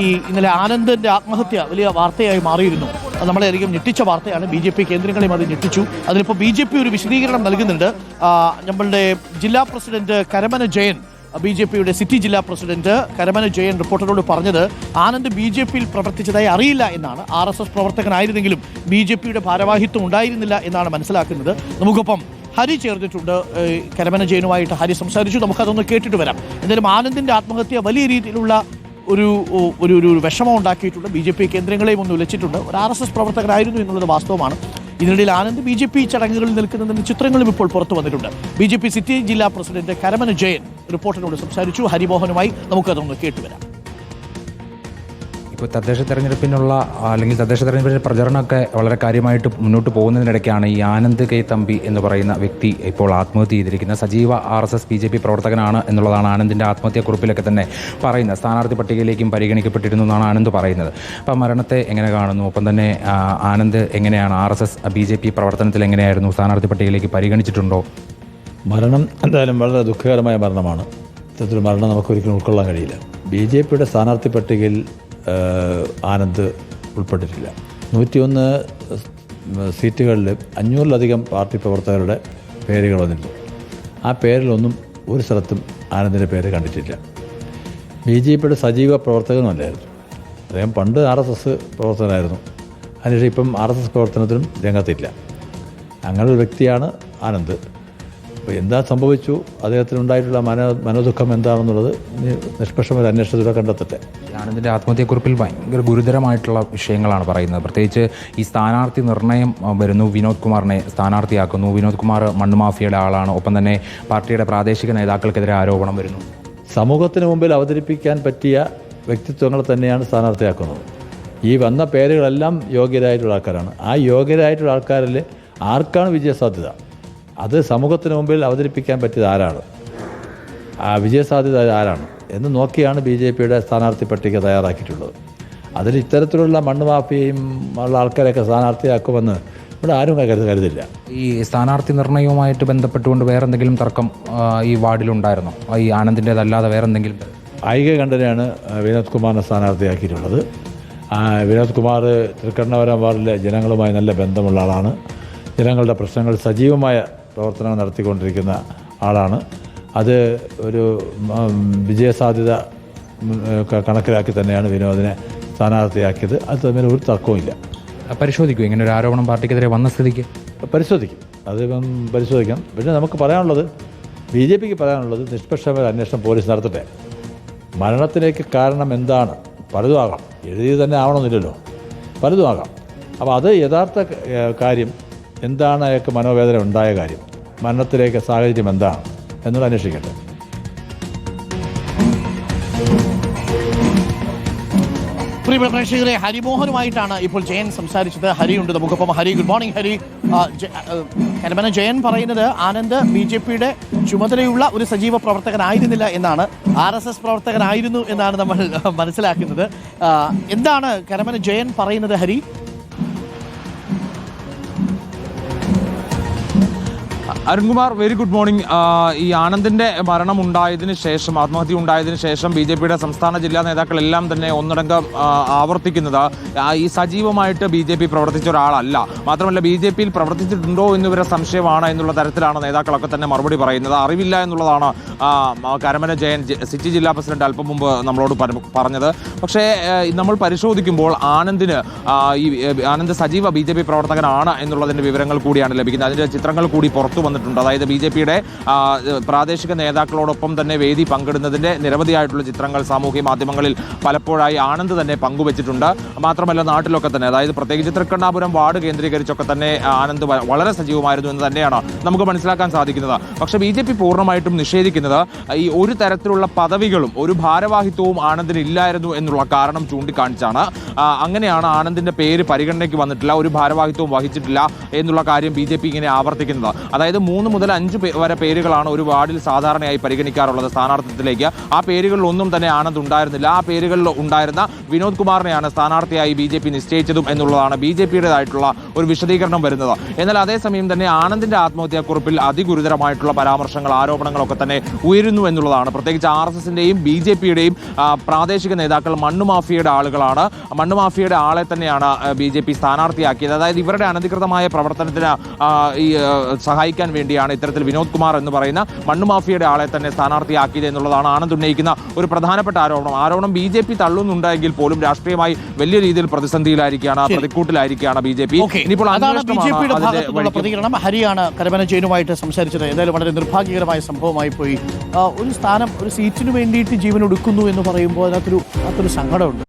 ഈ ഇന്നലെ ആനന്ദിന്റെ ആത്മഹത്യ വലിയ വാർത്തയായി മാറിയിരുന്നു. അത് നമ്മളെ അധികം ഞെട്ടിച്ച വാർത്തയാണ്. ബി ജെ പി കേന്ദ്രങ്ങളെയും അത് ഞെട്ടിച്ചു. അതിലിപ്പോൾ ബി ജെ പി ഒരു വിശദീകരണം നൽകുന്നുണ്ട്. നമ്മളുടെ ജില്ലാ president Karamana Jayan B J പിയുടെ സിറ്റി ജില്ലാ പ്രസിഡന്റ് കരമന ജയൻ റിപ്പോർട്ടറോട് പറഞ്ഞത് ആനന്ദ് ബി ജെ പിയിൽ പ്രവർത്തിച്ചതായി അറിയില്ല എന്നാണ്. ആർ എസ് എസ് പ്രവർത്തകനായിരുന്നെങ്കിലും ബി ജെ പിയുടെ ഭാരവാഹിത്വം ഉണ്ടായിരുന്നില്ല എന്നാണ് മനസ്സിലാക്കുന്നത്. നമുക്കൊപ്പം ഹരി ചേർന്നിട്ടുണ്ട്. കരമന ജയനുമായിട്ട് ഹരി സംസാരിച്ചു. നമുക്കതൊന്ന് കേട്ടിട്ട് വരാം. എന്തായാലും ആനന്ദിന്റെ ആത്മഹത്യ വലിയ രീതിയിലുള്ള ഒരു ഒരു ഒരു വിഷമം ഉണ്ടാക്കിയിട്ടുണ്ട്. ബി ജെ പി കേന്ദ്രങ്ങളെയും ഒന്ന് വിളിച്ചിട്ടുണ്ട് ഒരു ആർ എസ് എസ് പ്രവർത്തകരായിരുന്നു എന്നുള്ളത് വാസ്തവമാണ്. ഇതിനിടയിൽ ആനന്ദ് ബി ജെ പി ചടങ്ങുകളിൽ നിൽക്കുന്നതിന്റെ ചിത്രങ്ങളും ഇപ്പോൾ പുറത്തു വന്നിട്ടുണ്ട്. ബി ജെ പി സിറ്റി ജില്ലാ പ്രസിഡന്റ് കരമന ജയൻ റിപ്പോർട്ടിനോട് സംസാരിച്ചു. ഹരിമോഹനുമായി നമുക്കതൊന്ന് കേട്ടുവരാം. ഇപ്പോൾ തദ്ദേശ തെരഞ്ഞെടുപ്പിനുള്ള അല്ലെങ്കിൽ തദ്ദേശ തെരഞ്ഞെടുപ്പിന്റെ പ്രചരണമൊക്കെ വളരെ കാര്യമായിട്ട് മുന്നോട്ട് പോകുന്നതിനിടയ്ക്കാണ് ഈ ആനന്ദ് കെ തമ്പി എന്ന് പറയുന്ന വ്യക്തി ഇപ്പോൾ ആത്മഹത്യ ചെയ്തിരിക്കുന്നത്. സജീവ R S S B J P പ്രവർത്തകനാണ് എന്നുള്ളതാണ് ആനന്ദിന്റെ ആത്മഹത്യാക്കുറിപ്പിലൊക്കെ തന്നെ പറയുന്നത്. സ്ഥാനാർത്ഥി പട്ടികയിലേക്കും പരിഗണിക്കപ്പെട്ടിരുന്നു എന്നാണ് ആനന്ദ് പറയുന്നത്. അപ്പം മരണത്തെ എങ്ങനെ കാണുന്നു? ഒപ്പം തന്നെ ആനന്ദ് എങ്ങനെയാണ് R S S B J P പ്രവർത്തനത്തിൽ എങ്ങനെയായിരുന്നു? സ്ഥാനാർത്ഥി പട്ടികയിലേക്ക് പരിഗണിച്ചിട്ടുണ്ടോ? മരണം എന്തായാലും വളരെ ദുഃഖകരമായ മരണമാണ്. ഇത്തരത്തിലൊരു മരണം നമുക്ക് ഒരിക്കലും ഉൾക്കൊള്ളാൻ കഴിയില്ല. ബി ജെ പിയുടെ സ്ഥാനാർത്ഥി പട്ടികയിൽ ആനന്ദ് ഉൾപ്പെട്ടിട്ടില്ല. നൂറ്റിയൊന്ന് സീറ്റുകളിൽ അഞ്ഞൂറിലധികം പാർട്ടി പ്രവർത്തകരുടെ പേരുകൾ വന്നിട്ടുണ്ട് ആ പേരിലൊന്നും ഒരു സ്ഥലത്തും ആനന്ദിന്റെ പേര് കണ്ടിട്ടില്ല. ബി ജെ പിയുടെ സജീവ പ്രവർത്തകനല്ലായിരുന്നു അദ്ദേഹം പണ്ട് ആർ എസ് എസ് പ്രവർത്തകനായിരുന്നു. അതിനുശേഷം ഇപ്പം ആർ എസ് എസ് പ്രവർത്തനത്തിനും രംഗത്തില്ല. അങ്ങനെ ഒരു വ്യക്തിയാണ് ആനന്ദ്. അപ്പോൾ എന്താ സംഭവിച്ചു? അദ്ദേഹത്തിനുണ്ടായിട്ടുള്ള മനോ മനോദുഃഖം എന്താണെന്നുള്ളത് നിഷ്പക്ഷമായ അന്വേഷണത്തിലൂടെ കണ്ടെത്തട്ടെ. ഞാനിതിന്റെ ആത്മഹത്യക്കുറിപ്പിൽ ഭയങ്കര ഗുരുതരമായിട്ടുള്ള വിഷയങ്ങളാണ് പറയുന്നത്. പ്രത്യേകിച്ച് ഈ സ്ഥാനാർത്ഥി നിർണയം വരുന്നു. വിനോദ് കുമാറിനെ സ്ഥാനാർത്ഥിയാക്കുന്നു. വിനോദ് കുമാർ മണ്ണുമാഫിയയുടെ ആളാണ്. ഒപ്പം തന്നെ പാർട്ടിയുടെ പ്രാദേശിക നേതാക്കൾക്കെതിരെ ആരോപണം വരുന്നു. സമൂഹത്തിന് മുമ്പിൽ അവതരിപ്പിക്കാൻ പറ്റിയ വ്യക്തിത്വങ്ങൾ തന്നെയാണ് സ്ഥാനാർത്ഥിയാക്കുന്നത്. ഈ വന്ന പേരുകളെല്ലാം യോഗ്യരായിട്ടുള്ള ആൾക്കാരാണ്. ആ യോഗ്യരായിട്ടുള്ള ആൾക്കാരിൽ ആർക്കാണ് വിജയസാധ്യത? അത് സമൂഹത്തിന് മുമ്പിൽ അവതരിപ്പിക്കാൻ പറ്റിയത് ആരാണ്? ആ വിജയസാധ്യത ആരാണ്? എന്ന് നോക്കിയാണ് ബി ജെ പിയുടെ സ്ഥാനാർത്ഥി പട്ടിക തയ്യാറാക്കിയിട്ടുള്ളത്. അതിൽ ഇത്തരത്തിലുള്ള മണ്ണ് മാഫിയയും ഉള്ള ആൾക്കാരെയൊക്കെ സ്ഥാനാർത്ഥിയാക്കുമെന്ന് ഇവിടെ ആരും കരുത കരുതില്ല. ഈ സ്ഥാനാർത്ഥി നിർണയവുമായിട്ട് ബന്ധപ്പെട്ടുകൊണ്ട് വേറെ എന്തെങ്കിലും തർക്കം ഈ വാർഡിലുണ്ടായിരുന്നോ? ഈ ആനന്ദിന്റെതല്ലാതെ വേറെ എന്തെങ്കിലും ഐക കണ്ഠനെയാണ് വിനോദ് കുമാറിനെ സ്ഥാനാർത്ഥിയാക്കിയിട്ടുള്ളത്. വിനോദ് കുമാർ തൃക്കണ്ണപുരം വാർഡിലെ ജനങ്ങളുമായി നല്ല ബന്ധമുള്ള ആളാണ്. ജനങ്ങളുടെ പ്രശ്നങ്ങൾ സജീവമായ പ്രവർത്തനം നടത്തിക്കൊണ്ടിരിക്കുന്ന ആളാണ്. അത് ഒരു വിജയസാധ്യത കണക്കിലാക്കി തന്നെയാണ് വിനോദിനെ സ്ഥാനാർത്ഥിയാക്കിയത്. അത് തമ്മിൽ ഒരു തർക്കവുമില്ല. ഇല്ല പരിശോധിക്കും. ഇങ്ങനെ ഒരു ആരോപണം പാർട്ടിക്കെതിരെ വന്ന സ്ഥിതിക്ക്. പരിശോധിക്കും. അത് പരിശോധിക്കാം. പിന്നെ നമുക്ക് പറയാനുള്ളത് ബി ജെ പിക്ക് പറയാനുള്ളത് നിഷ്പക്ഷമായ അന്വേഷണം പോലീസ് നടത്തട്ടെ. മരണത്തിലേക്ക് കാരണം എന്താണ്? പലതും ആകാം. എഴുതി തന്നെ ആവണമെന്നില്ലല്ലോ. പലതും ആകാം. അപ്പോൾ അത് യഥാർത്ഥ കാര്യം എന്താണ് അയാൾക്ക് മനോവേദന ഉണ്ടായ കാര്യം? മരണത്തിലേക്ക് സാഹചര്യം എന്താണ്? എന്നത് അന്വേഷിക്കട്ടെ. പ്രിയ പ്രേക്ഷകരെ ഹരിമോഹനുമായിട്ടാണ് ഇപ്പോൾ ജയൻ സംസാരിച്ചത്. ഉണ്ട് നമുക്കൊപ്പം. Hari good morning Hari. ആ, കരമന ജയൻ പറയുന്നത് ആനന്ദ് ബി ജെ പിയുടെ ചുമതലയുള്ള ഒരു സജീവ പ്രവർത്തകനായിരുന്നില്ല എന്നാണ്. ആർ എസ് എസ് പ്രവർത്തകനായിരുന്നു എന്നാണ് നമ്മൾ മനസ്സിലാക്കുന്നത്. എന്താണ് കരമന ജയൻ പറയുന്നത് Hari? Arunkumar very good morning ഈ ആനന്ദിന്റെ മരണം ഉണ്ടായതിനു ശേഷം ആത്മഹത്യ ഉണ്ടായതിനു ശേഷം ബി ജെ പിയുടെ സംസ്ഥാന ജില്ലാ നേതാക്കളെല്ലാം തന്നെ ഒന്നടങ്കം ആവർത്തിക്കുന്നത്. ഈ സജീവമായിട്ട് ബി ജെ പി പ്രവർത്തിച്ച ഒരാളല്ല. മാത്രമല്ല ബി ജെ പിയിൽ പ്രവർത്തിച്ചിട്ടുണ്ടോ എന്നിവരെ സംശയമാണ് എന്നുള്ള തരത്തിലാണ് നേതാക്കളൊക്കെ തന്നെ മറുപടി പറയുന്നത്. അറിവില്ല എന്നുള്ളതാണ് കരമന ജയൻ സിറ്റി ജില്ലാ പ്രസിഡന്റ് അല്പം മുമ്പ് നമ്മളോട് പറഞ്ഞത്. പക്ഷേ നമ്മൾ പരിശോധിക്കുമ്പോൾ ആനന്ദിന് ഈ ആനന്ദ് സജീവ ബി ജെ പി പ്രവർത്തകനാണ് എന്നുള്ളതിന്റെ വിവരങ്ങൾ കൂടിയാണ് ലഭിക്കുന്നത്. അതിന്റെ ചിത്രങ്ങൾ കൂടി പുറത്തു വന്നിട്ടുണ്ട് അതായത് ബി ജെ പിയുടെ പ്രാദേശിക നേതാക്കളോടൊപ്പം തന്നെ വേദി പങ്കിടുന്നതിന്റെ നിരവധിയായിട്ടുള്ള ചിത്രങ്ങൾ സാമൂഹ്യ മാധ്യമങ്ങളിൽ പലപ്പോഴായി ആനന്ദ് തന്നെ പങ്കുവച്ചിട്ടുണ്ട്. മാത്രമല്ല നാട്ടിലൊക്കെ തന്നെ അതായത് പ്രത്യേകിച്ച് തൃക്കണ്ണാപുരം വാർഡ് കേന്ദ്രീകരിച്ചൊക്കെ തന്നെ ആനന്ദ് വളരെ സജീവമായിരുന്നു എന്ന് തന്നെയാണ് നമുക്ക് മനസ്സിലാക്കാൻ സാധിക്കുന്നത്. പക്ഷേ ബി ജെ പി പൂർണമായിട്ടും നിഷേധിക്കുന്നത് ഈ ഒരു തരത്തിലുള്ള പദവികളും ഒരു ഭാരവാഹിത്വവും ആനന്ദിന് ഇല്ലായിരുന്നു എന്നുള്ള കാരണം ചൂണ്ടിക്കാണിച്ചാണ്. അങ്ങനെയാണ് ആനന്ദിന്റെ പേര് പരിഗണനയ്ക്ക് വന്നിട്ടില്ല ഒരു ഭാരവാഹിത്വവും വഹിച്ചിട്ടില്ല എന്നുള്ള കാര്യം ബി ജെ പി ഇങ്ങനെ ആവർത്തിക്കുന്നത്. അതായത് മൂന്ന് മുതൽ അഞ്ച് വരെ പേരുകളാണ് ഒരു വാർഡിൽ സാധാരണയായി പരിഗണിക്കാറുള്ളത് സ്ഥാനാർത്ഥിത്വത്തിലേക്ക്. ആ പേരുകളിൽ ഒന്നും തന്നെ ആനന്ദ് ഉണ്ടായിരുന്നില്ല. ആ പേരുകളിൽ ഉണ്ടായിരുന്ന വിനോദ് കുമാറിനെയാണ് സ്ഥാനാർത്ഥിയായി ബി ജെ പി നിശ്ചയിച്ചതും എന്നുള്ളതാണ് ബി ജെ പിയുടേതായിട്ടുള്ള ഒരു വിശദീകരണം വരുന്നത്. എന്നാൽ അതേസമയം തന്നെ ആനന്ദിന്റെ ആത്മഹത്യാക്കുറിപ്പിൽ അതിഗുരുതരമായിട്ടുള്ള പരാമർശങ്ങൾ ആരോപണങ്ങളൊക്കെ തന്നെ ഉയരുന്നു എന്നുള്ളതാണ്. പ്രത്യേകിച്ച് ആർ എസ് എസിന്റെയും ബി ജെ പിയുടെയും പ്രാദേശിക നേതാക്കൾ മണ്ണുമാഫിയയുടെ ആളുകളാണ്. മണ്ണുമാഫിയയുടെ ആളെ തന്നെയാണ് ബി ജെ പി സ്ഥാനാർത്ഥിയാക്കിയത്. അതായത് ഇവരുടെ അനധികൃതമായ പ്രവർത്തനത്തിന് ഈ സഹായിക്കാൻ വേണ്ടിയാണ് ഇത്തരത്തിൽ വിനോദ് കുമാർ എന്ന് പറയുന്ന മണ്ണുമാഫിയുടെ ആളെ തന്നെ സ്ഥാനാർത്ഥിയാക്കിയത് എന്നുള്ളതാണ് ആനന്ദ് ഉന്നയിക്കുന്ന ഒരു പ്രധാനപ്പെട്ട ആരോപണം. ആരോപണം ബി ജെ പി തള്ളുന്നുണ്ടെങ്കിൽ പോലും രാഷ്ട്രീയമായി വലിയ രീതിയിൽ പ്രതിസന്ധിയിലായിരിക്കുകയാണ് പ്രതിക്കൂട്ടിലായിരിക്കുകയാണ് ബി ജെ പി. ഇനിയിപ്പോൾ പ്രതികരണം. ഹരിയാണ് കരമന ജെയിനുമായിട്ട് സംസാരിച്ചത്. ഏതായാലും വളരെ നിർഭാഗ്യകരമായ സംഭവമായി പോയി. ഒരു സ്ഥാനം ഒരു സീറ്റിന് വേണ്ടിയിട്ട് ജീവൻ ഒടുക്കുന്നു എന്ന് പറയുമ്പോൾ അതിനകത്തൊരു അതൊരു സങ്കടമുണ്ട്.